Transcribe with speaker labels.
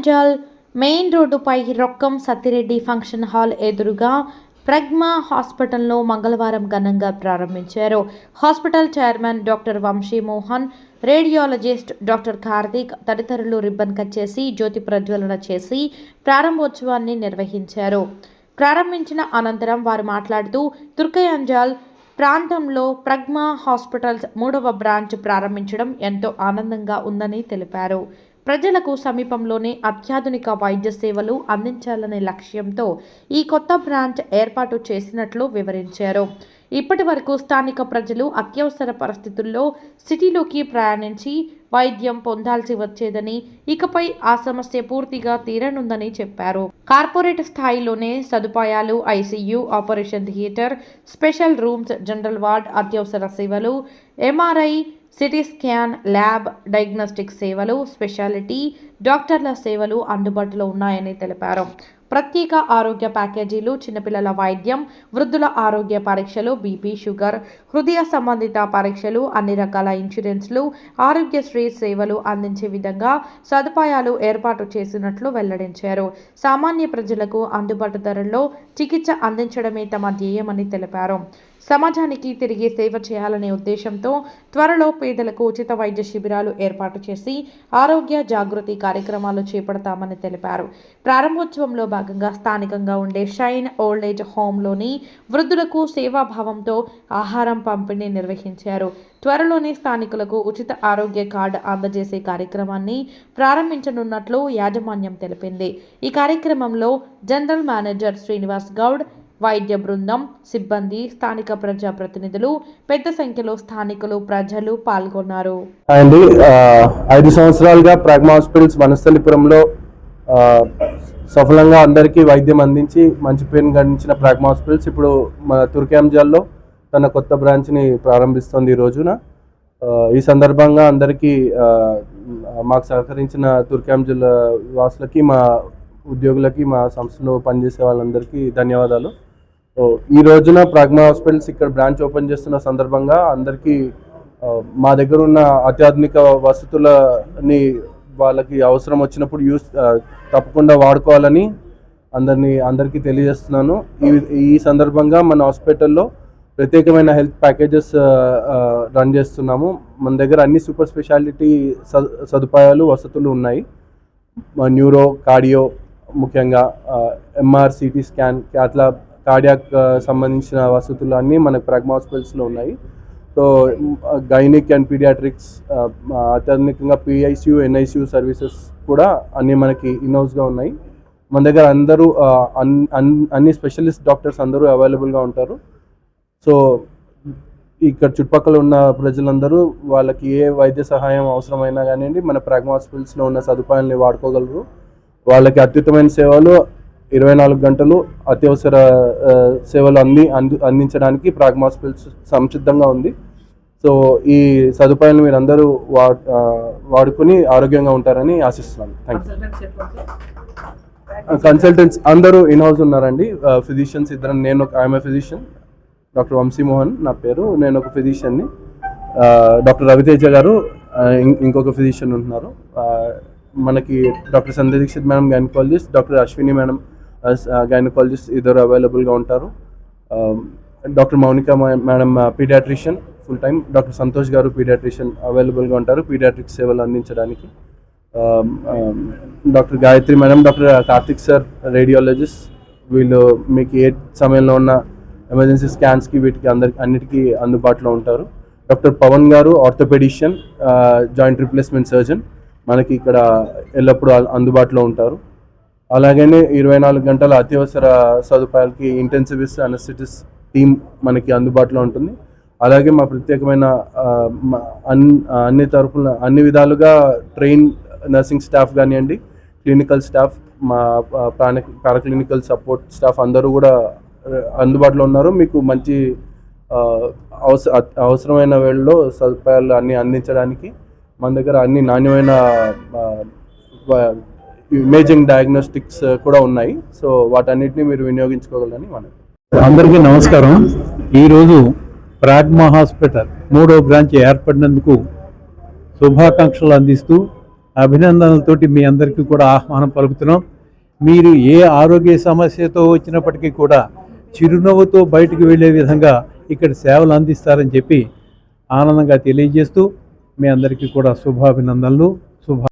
Speaker 1: అంజాల్ main రోడ్డుపై Rokkam Sattireddy function hall ఎదురుగా ప్రగ్మా హాస్పిటల్లో మంగళవారం ఘనంగా ప్రారంభించారు. Hospital chairman doctor Vamshi Mohan radiologist doctor Karthik తదితరులు రిబ్బన్ కట్ చేసి జ్యోతి ప్రజ్వలన చేసి ప్రారంభోత్సవాన్ని నిర్వహించారు. ప్రారంభించిన అనంతరం వారు మాట్లాడుతూ తుర్కయాంజాల్ ప్రాంతంలో ప్రగ్మా హాస్పిటల్స్ మూడవ బ్రాంచ్ ప్రారంభించడం ఎంతో ఆనందంగా ఉందని తెలిపారు. ప్రజలకు సమీపంలోనే అత్యాధునిక వైద్య సేవలు అందించాలనే లక్ష్యంతో ఈ కొత్త బ్రాంచ్ ఏర్పాటు చేసినట్లు వివరించారు. ఇప్పటి వరకు స్థానిక ప్రజలు అత్యవసర పరిస్థితుల్లో సిటీలోకి ప్రయాణించి వైద్యం పొందాల్సి వచ్చేదని ఇకపై ఆ సమస్య పూర్తిగా తీరనుందని చెప్పారు. కార్పొరేట్ స్థాయిలోనే సదుపాయాలు ICU operation theatre special rooms general ward అత్యవసర సేవలు MRI CT scan lab diagnostic సేవలు స్పెషాలిటీ డాక్టర్ల సేవలు అందుబాటులో ఉన్నాయని తెలిపారు. ప్రత్యేక ఆరోగ్య ప్యాకేజీలు చిన్నపిల్లల వైద్యం వృద్ధుల ఆరోగ్య పరీక్షలు బీపీ షుగర్ హృదయ సంబంధిత పరీక్షలు అన్ని రకాల ఇన్సూరెన్స్లు ఆరోగ్యశ్రీ సేవలు అందించే విధంగా సదుపాయాలు ఏర్పాటు చేసినట్లు వెల్లడించారు. సామాన్య ప్రజలకు అందుబాటు ధరల్లో చికిత్స అందించడమే తమ ధ్యేయమని తెలిపారు. సమాజానికి తిరిగి సేవ చేయాలనే ఉద్దేశంతో త్వరలో పేదలకు ఉచిత వైద్య శిబిరాలు ఏర్పాటు చేసి ఆరోగ్య జాగృతి కార్యక్రమాలు చేపడతామని తెలిపారు. ప్రారంభోత్సవంలో భాగంగా స్థానికంగా ఉండే షైన్ ఓల్డ్ ఏజ్ హోమ్లోని వృద్ధులకు సేవాభావంతో ఆహారం పంపిణీ నిర్వహించారు. త్వరలోనే స్థానికులకు ఉచిత ఆరోగ్య కార్డు అందజేసే కార్యక్రమాన్ని ప్రారంభించనున్నట్లు యాజమాన్యం తెలిపింది. ఈ కార్యక్రమంలో జనరల్ మేనేజర్ శ్రీనివాస్ గౌడ్ వైద్య బృందం సిబ్బంది స్థానిక ప్రజాప్రతినిధులు పెద్ద సంఖ్యలో స్థానికులు ప్రజలు పాల్గొన్నారు.
Speaker 2: అండి ఐదు సంవత్సరాలుగా ప్రాగ్మా హాస్పిటల్స్ వనస్థలిపురంలో సఫలంగా అందరికీ వైద్యం అందించి మంచి పేరుని గడించిన ప్రాగ్మా హాస్పిటల్స్ ఇప్పుడు మన తుర్కాంజాల్లో తన కొత్త బ్రాంచ్ని ప్రారంభిస్తుంది ఈ రోజున. ఈ సందర్భంగా అందరికీ మాకు సహకరించిన తుర్కాంజల్ వాసులకి మా ఉద్యోగులకి మా సంస్థలో పనిచేసే వాళ్ళందరికీ ధన్యవాదాలు. ఈ రోజున ప్రాగ్మా హాస్పిటల్స్ ఇక్కడ బ్రాంచ్ ఓపెన్ చేస్తున్న సందర్భంగా అందరికీ మా దగ్గర ఉన్న అత్యాధునిక వసతులని వాళ్ళకి అవసరం వచ్చినప్పుడు యూస్ తప్పకుండా వాడుకోవాలని అందరినీ అందరికీ తెలియజేస్తున్నాను. ఈ ఈ సందర్భంగా మన హాస్పిటల్లో ప్రత్యేకమైన హెల్త్ ప్యాకేజెస్ రన్ చేస్తున్నాము. మన దగ్గర అన్ని సూపర్ స్పెషాలిటీ స- సదుపాయాలు వసతులు ఉన్నాయి. న్యూరో కార్డియో ముఖ్యంగా ఎంఆర్ సిటీ స్కాన్ అట్లా కార్డియాక్ uh, సంబంధించిన వసతులు అన్నీ మనకు ప్రగ్మా హాస్పిటల్స్లో ఉన్నాయి. సో గైనిక్ అండ్ పీడియాట్రిక్స్ అత్యాధునికంగా పిఐసియు ఎన్ఐసియు సర్వీసెస్ కూడా అన్నీ మనకి ఇన్హౌస్గా ఉన్నాయి. మన దగ్గర అందరూ uh, అన్- అన్- అన్ని స్పెషలిస్ట్ డాక్టర్స్ అందరూ అవైలబుల్గా ఉంటారు. సో ఇక్కడ చుట్టుపక్కల ఉన్న ప్రజలందరూ వాళ్ళకి ఏ వైద్య సహాయం అవసరమైనా కానివ్వండి మన ప్రాగ్మా హాస్పిటల్స్లో ఉన్న సదుపాయాలని వాడుకోగలరు. వాళ్ళకి అత్యుత్తమైన సేవలు ఇరవై నాలుగు గంటలు అత్యవసర సేవలు అంది అంది అందించడానికి ప్రాగ్మా హాస్పిటల్స్ సంసిద్ధంగా ఉంది. సో ఈ సదుపాయాలను మీరు అందరూ వాడుకొని ఆరోగ్యంగా ఉంటారని ఆశిస్తున్నాను. థ్యాంక్ యూ కన్సల్టెంట్స్ అందరూ ఇన్ హౌస్ ఉన్నారండి ఫిజిషియన్స్ ఇద్దరు నేను ఒక IM physician doctor Vamshi Mohan నా పేరు నేను ఒక ఫిజిషియన్ని డాక్టర్ రవితేజ గారు ఇంకొక ఫిజిషియన్ ఉంటున్నారు. మనకి doctor Sandhya Dikshit madam gynaecologist doctor Ashwini madam gynaecologist ఇద్దరు అవైలబుల్గా ఉంటారు. Doctor Mounika madam paediatrician full time doctor Santosh గారు పీడియాట్రిషియన్ అవైలబుల్గా ఉంటారు పీడియాట్రిక్ సేవలు అందించడానికి. Doctor Gayatri madam doctor Karthik sir radiologist వీళ్ళు మీకు ఏ సమయంలో ఉన్న ఎమర్జెన్సీ స్కాన్స్కి వీటికి అందరికి అన్నిటికీ అందుబాటులో ఉంటారు. డాక్టర్ పవన్ గారు ఆర్థోపెడిషియన్ జాయింట్ రిప్లేస్మెంట్ సర్జన్ మనకి ఇక్కడ ఎల్లప్పుడూ అందుబాటులో ఉంటారు. అలాగనే ఇరవై నాలుగు గంటల అత్యవసర సదుపాయాలకి ఇంటెన్సివిస్ అనస్థిటిస్ టీమ్ మనకి అందుబాటులో ఉంటుంది. అలాగే మా ప్రత్యేకమైన అన్- అన్ని తరపున అన్ని విధాలుగా ట్రైన్ నర్సింగ్ స్టాఫ్ కానివ్వండి క్లినికల్ స్టాఫ్ మా పార పారాక్లినికల్ సపోర్ట్ స్టాఫ్ అందరూ కూడా అందుబాటులో ఉన్నారు. మీకు మంచి అవసర అవసరమైన వేళలో సదుపాయాలు అన్ని అందించడానికి మన దగ్గర అన్ని నాణ్యమైన ఇమేజింగ్ డయాగ్నోస్టిక్స్ uh, కూడా ఉన్నాయి. సో వాటన్నిటిని మీరు వినియోగించుకోగలని మనం
Speaker 3: అందరికీ నమస్కారం. ఈరోజు ప్రాగ్మా హాస్పిటల్ మూడో బ్రాంచ్ ఏర్పడినందుకు శుభాకాంక్షలు అందిస్తూ అభినందనలతోటి మీ అందరికీ కూడా ఆహ్వానం పలుకుతున్నాం. మీరు ఏ ఆరోగ్య సమస్యతో వచ్చినప్పటికీ కూడా చిరునవ్వుతో బయటకు వెళ్ళే విధంగా ఇక్కడ సేవలు అందిస్తారని చెప్పి ఆనందంగా తెలియజేస్తూ మీ అందరికీ కూడా శుభాభినందనలు.